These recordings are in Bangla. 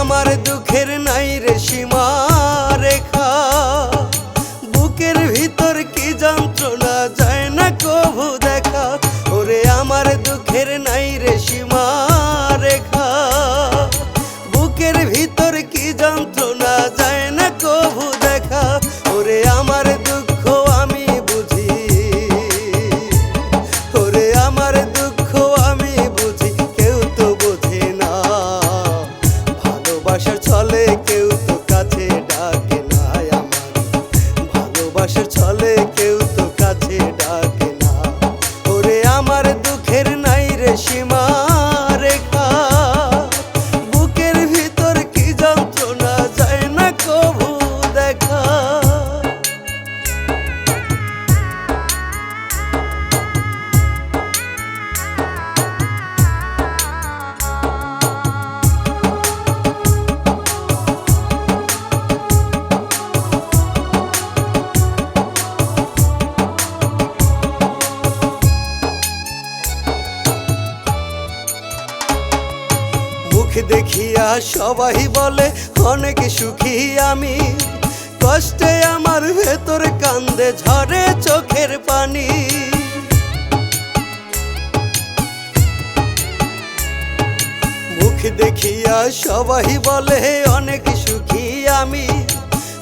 আমার দুঃখের নাই রে সীমা। ভালোবাসার ছলে কেউ তো দেখিয়া সবাই বলে, অনেক সুখী আমি। কষ্টে আমার ভেতর কান্দে, ঝরে চোখের পানি। মুখ দেখিয়া সবাই বলে, অনেক সুখী আমি।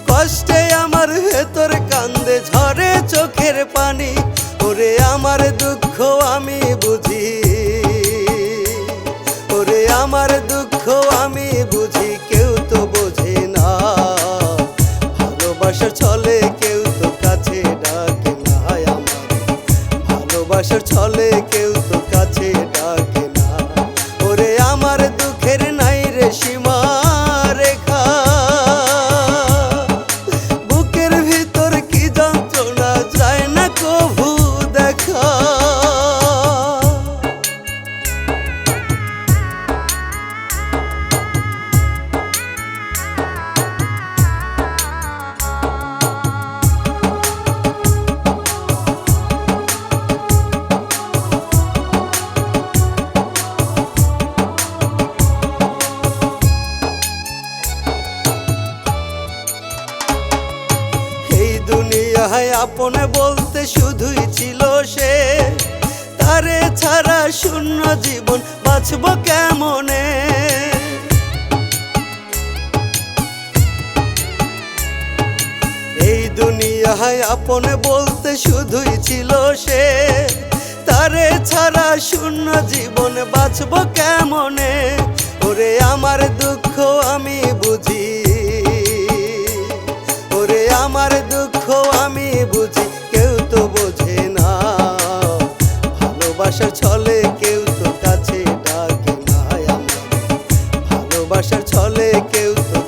কষ্টে আমার ভেতর কান্দে, ঝরে চোখের পানি। ওরে আমার দুঃখ আমি বুঝি। ওরে আমার দুঃখ আমি বুঝি দুনিয়ায় আপনে বলতে শুধুই ছিল সে। তারে ছাড়া শূন্য জীবন বাঁচব কেমনে? এই দুনিয়ায় আপনে বলতে শুধুই ছিল সে। তারে ছাড়া শূন্য জীবন বাঁচব কেমনে? ওরে আমার দুঃখ আমি বুঝি আমি বুঝি, কেউ তো বোঝে না। ভালোবাসার ছলে কেউ তো কাছে ডাকে না ভালোবাসার ছলে কেউ তো